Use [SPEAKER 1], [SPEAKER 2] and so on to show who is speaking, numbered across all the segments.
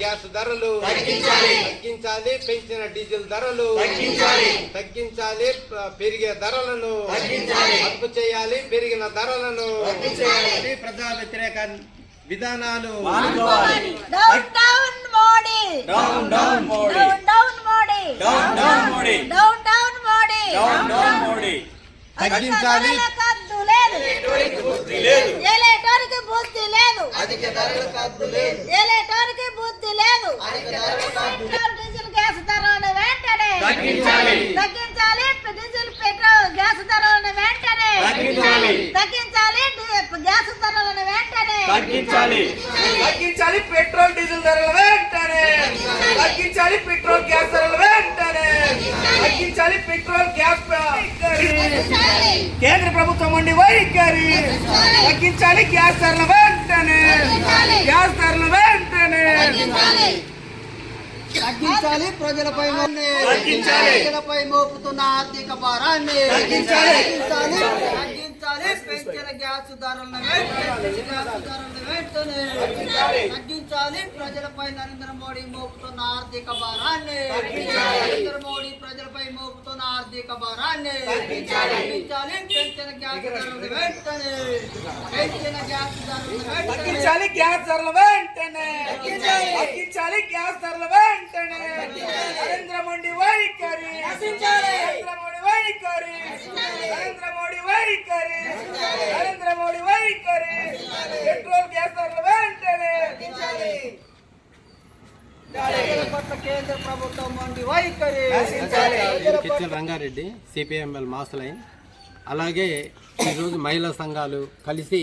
[SPEAKER 1] Gas ధరలు
[SPEAKER 2] తగ్గించాలి.
[SPEAKER 1] తగ్గించాలి పెంచిన డీజిల్ ధరలు
[SPEAKER 2] తగ్గించాలి.
[SPEAKER 1] తగ్గించాలి పెరిగే ధరలను
[SPEAKER 2] తగ్గించాలి.
[SPEAKER 1] అదుపు చేయాలి పెరిగిన ధరలను
[SPEAKER 2] అదుపు చేయాలి.
[SPEAKER 1] ఇది ప్రజా వ్యతిరేక విధానాలు
[SPEAKER 3] down down Modi
[SPEAKER 2] down down Modi
[SPEAKER 3] down down Modi
[SPEAKER 2] down down Modi
[SPEAKER 3] down down Modi
[SPEAKER 2] down down Modi
[SPEAKER 1] తగ్గించాలి.
[SPEAKER 3] లేదు
[SPEAKER 2] బుద్ధి లేదు.
[SPEAKER 3] ఏలేటోనికి బుద్ధి లేదు. డీజిల్ గ్యాస్ ధరలను వెంటనే
[SPEAKER 2] తగ్గించాలి.
[SPEAKER 3] తగ్గించాలి. డీజిల్ పెట్రోల్ గ్యాస్ ధరలను వెంటనే
[SPEAKER 2] తగ్గించాలి.
[SPEAKER 3] గ్యాస్ ధరలను వెంటనే
[SPEAKER 2] తగ్గించాలి.
[SPEAKER 4] తగ్గించాలి. పెట్రోల్ డీజిల్ ధరలు వెంటనే తగ్గించాలి. పెట్రోల్ గ్యాస్ ధరలు వెంటనే తగ్గించాలి. Petrol gas. కేంద్ర ప్రభుత్వం ఉండి వైఖరి. తగ్గించాలి. గ్యాస్ ధరలు వెంటనే. గ్యాస్ ధరలు వెంటనే.
[SPEAKER 5] తగ్గించాలి. ప్రజలపై. ప్రజలపై మోపుతున్న ఆర్థిక భారాన్ని.
[SPEAKER 2] తగ్గించాలి.
[SPEAKER 5] పెంచిన గ్యాస్ ధరలను తగ్గించాలి. ప్రజలపై నరేంద్ర మోడీ మోపుతున్న ఆర్థిక భారాన్ని. నరేంద్ర మోడీ ప్రజలపై మోపుతున్న ఆర్థిక భారాన్ని. తగ్గించాలి. పెంచిన గ్యాస్ ధరలను వెంటనే. పెంచిన గ్యాస్ ధరలను
[SPEAKER 4] తగ్గించాలి. గ్యాస్ ధరలు వెంటనే. తగ్గించాలి. గ్యాస్ ధరలు వెంటనే. నరేంద్ర మోడీ వైఖరి నరేంద్ర మోడీ వైఖరి నరేంద్ర మోడీ వైఖరి నరేంద్ర మోడీ వైఖరి. పెట్రోల్ గ్యాస్ ధరలు వెంటనే
[SPEAKER 5] ప్రజల పట్ల కేంద్ర ప్రభుత్వం వంటి వైఖరి.
[SPEAKER 1] కిచ్చన్ రంగారెడ్డి సిపిఎంఎల్ మాస్ లైన్. అలాగే ఈరోజు మహిళా సంఘాలు కలిసి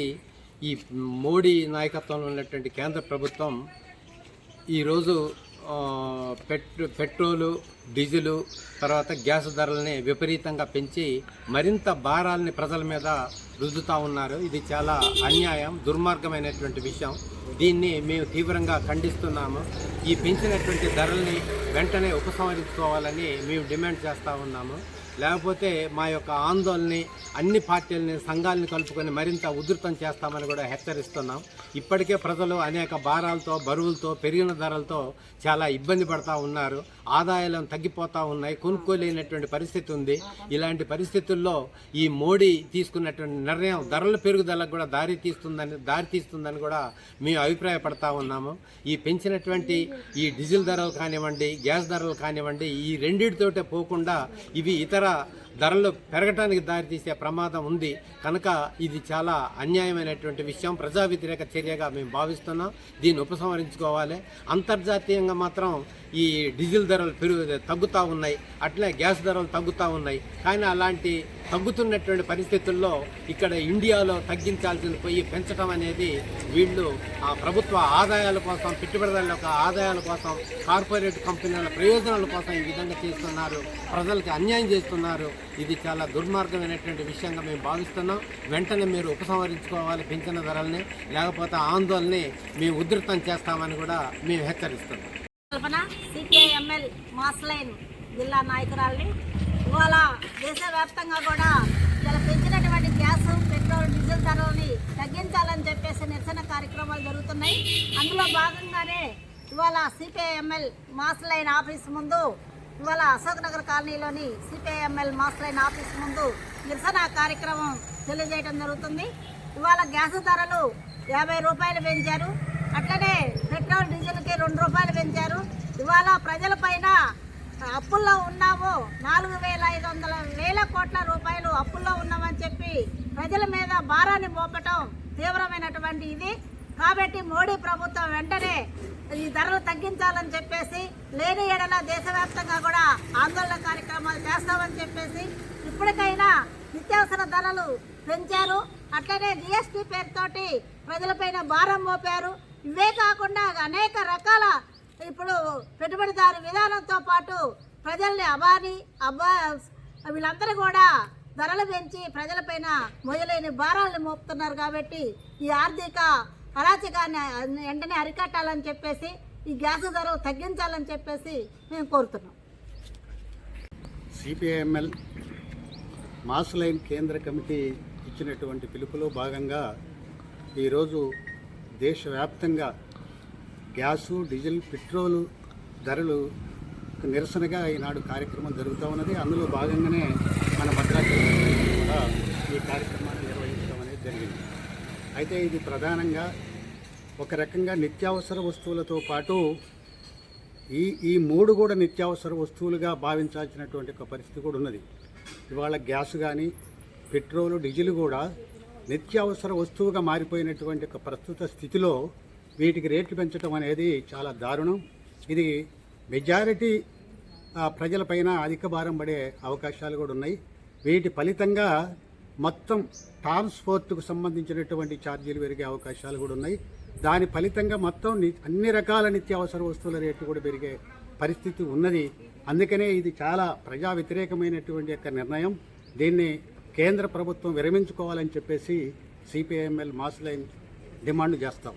[SPEAKER 1] ఈ మోడీ నాయకత్వంలో ఉన్నటువంటి కేంద్ర ప్రభుత్వం ఈరోజు పెట్రోలు డీజిలు తర్వాత గ్యాస్ ధరల్ని విపరీతంగా పెంచి మరింత భారాల్ని ప్రజల మీద రుద్దుతా ఉన్నారు. ఇది చాలా అన్యాయం దుర్మార్గమైనటువంటి విషయం. దీన్ని మేము తీవ్రంగా ఖండిస్తున్నాము. ఈ పెంచినటువంటి ధరల్ని వెంటనే ఉపసంహరించుకోవాలని మేము డిమాండ్ చేస్తూ ఉన్నాము. లేకపోతే మా యొక్క ఆందోళనని అన్ని పార్టీలని సంఘాలను కలుపుకొని మరింత ఉధృతం చేస్తామని కూడా హెచ్చరిస్తున్నాం. ఇప్పటికే ప్రజలు అనేక భారాలతో బరువులతో పెరిగిన ధరలతో చాలా ఇబ్బంది పడతా ఉన్నారు. ఆదాయాలు తగ్గిపోతూ ఉన్నాయి. కొనుక్కోలేనటువంటి పరిస్థితి ఉంది. ఇలాంటి పరిస్థితుల్లో ఈ మోడీ తీసుకున్నటువంటి నిర్ణయం ధరల పెరుగుదలకు కూడా దారి తీస్తుందని దారి తీస్తుందని కూడా మేము అభిప్రాయపడతా ఉన్నాము. ఈ పెంచినటువంటి ఈ డీజిల్ ధరలు కానివ్వండి గ్యాస్ ధరలు కానివ్వండి ఈ రెండింటితోటే పోకుండా ఇవి ఇతర ధరలు పెరగటానికి దారితీసే ప్రమాదం ఉంది. కనుక ఇది చాలా అన్యాయమైనటువంటి విషయం. ప్రజా వ్యతిరేక చర్యగా మేము భావిస్తున్నాం. దీన్ని ఉపసంహరించుకోవాలి. అంతర్జాతీయంగా మాత్రం ఈ డీజిల్ ధరలు పెరుగు తగ్గుతూ ఉన్నాయి. అట్లే గ్యాస్ ధరలు తగ్గుతూ ఉన్నాయి. కానీ అలాంటి తగ్గుతున్నటువంటి పరిస్థితుల్లో ఇక్కడ ఇండియాలో తగ్గించాల్సింది పోయి పెంచడం అనేది వీళ్ళు ఆ ప్రభుత్వ ఆదాయాల కోసం పెట్టుబడిదారుల యొక్క ఆదాయాల కోసం కార్పొరేట్ కంపెనీల ప్రయోజనాల కోసం ఈ విధంగా చేస్తున్నారు. ప్రజలకు అన్యాయం చేస్తున్నారు. ఇది చాలా దుర్మార్గమైనటువంటి విషయంగా మేము భావిస్తున్నాం. వెంటనే మీరు ఉపసంహరించుకోవాలి పెంచిన ధరల్ని. లేకపోతే ఆందోళనని మేము ఉధృతం చేస్తామని కూడా మేము హెచ్చరిస్తున్నాం.
[SPEAKER 3] కల్పన జిల్లా నాయకురాల్ని ఇవాళ దేశవ్యాప్తంగా కూడా ఇలా పెంచినటువంటి గ్యాస్ పెట్రోల్ డీజిల్ ధరలని తగ్గించాలని చెప్పేసి నిరసన కార్యక్రమాలు జరుగుతున్నాయి. అందులో భాగంగానే ఇవాళ సిపిఐఎంఎల్ మాస్ లైన్ ఆఫీస్ ముందు ఇవాళ అశోక్ నగర్ కాలనీలోని సిపిఐఎంఎల్ మాస్ లైన్ ఆఫీస్ ముందు నిరసన కార్యక్రమం తెలియజేయడం జరుగుతుంది. ఇవాళ గ్యాస్ ధరలు యాభై రూపాయలు పెంచారు. అట్లనే పెట్రోల్ డీజిల్కి రెండు రూపాయలు పెంచారు. ఇవాళ ప్రజలపైన అప్పుల్లో ఉన్నాము నాలుగు వేల ఐదు వందల వేల కోట్ల రూపాయలు అప్పుల్లో ఉన్నామని చెప్పి ప్రజల మీద భారాన్ని మోపటం తీవ్రమైనటువంటి ఇది. కాబట్టి మోడీ ప్రభుత్వం వెంటనే ఈ ధరలు తగ్గించాలని చెప్పేసి లేని ఎడల దేశవ్యాప్తంగా కూడా ఆందోళన కార్యక్రమాలు చేస్తామని చెప్పేసి ఇప్పటికైనా నిత్యావసర ధరలు పెంచారు. అట్లనే జిఎస్టీ పేరుతోటి ప్రజలపైన భారం మోపారు. ఇవే కాకుండా అనేక రకాల ఇప్పుడు పెట్టుబడిదారు విధానంతో పాటు ప్రజల్ని అబాని అబ్బా వీళ్ళందరూ కూడా ధరలు పెంచి ప్రజలపైన మొదలైన భారాలను మోపుతున్నారు కాబట్టి ఈ ఆర్థిక అరాచకాన్ని వెంటనే అరికట్టాలని చెప్పేసి ఈ గ్యాస్ ధర తగ్గించాలని చెప్పేసి మేము కోరుతున్నాం.
[SPEAKER 6] సిపిఐఎంఎల్ మాస్ లైన్ కేంద్ర కమిటీ ఇచ్చినటువంటి పిలుపులో భాగంగా ఈరోజు దేశవ్యాప్తంగా గ్యాసు డీజిల్ పెట్రోలు ధరలు నిరసనగా ఈనాడు కార్యక్రమం జరుగుతూ ఉన్నది. అందులో భాగంగానే మన భద్రాచలం కూడా ఈ కార్యక్రమాన్ని నిర్వహించడం అనేది జరిగింది. అయితే ఇది ప్రధానంగా ఒక రకంగా నిత్యావసర వస్తువులతో పాటు ఈ ఈ మూడు కూడా నిత్యావసర వస్తువులుగా భావించాల్సినటువంటి ఒక పరిస్థితి కూడా ఉన్నది. ఇవాళ గ్యాస్ కానీ పెట్రోలు డీజిల్ కూడా నిత్యావసర వస్తువుగా మారిపోయినటువంటి ఒక ప్రస్తుత స్థితిలో వీటికి రేట్లు పెంచడం అనేది చాలా దారుణం. ఇది మెజారిటీ ప్రజలపైన అధిక భారం పడే అవకాశాలు కూడా ఉన్నాయి. వీటి ఫలితంగా మొత్తం ట్రాన్స్పోర్ట్కు సంబంధించినటువంటి ఛార్జీలు పెరిగే అవకాశాలు కూడా ఉన్నాయి. దాని ఫలితంగా మొత్తం అన్ని రకాల నిత్యావసర వస్తువుల రేట్లు కూడా పెరిగే పరిస్థితి ఉన్నది. అందుకనే ఇది చాలా ప్రజా వ్యతిరేకమైనటువంటి యొక్క నిర్ణయం. దీన్ని కేంద్ర ప్రభుత్వం విరమించుకోవాలని చెప్పేసి సిపిఐఎంఎల్ మాస్ లైన్ డిమాండ్ చేస్తాం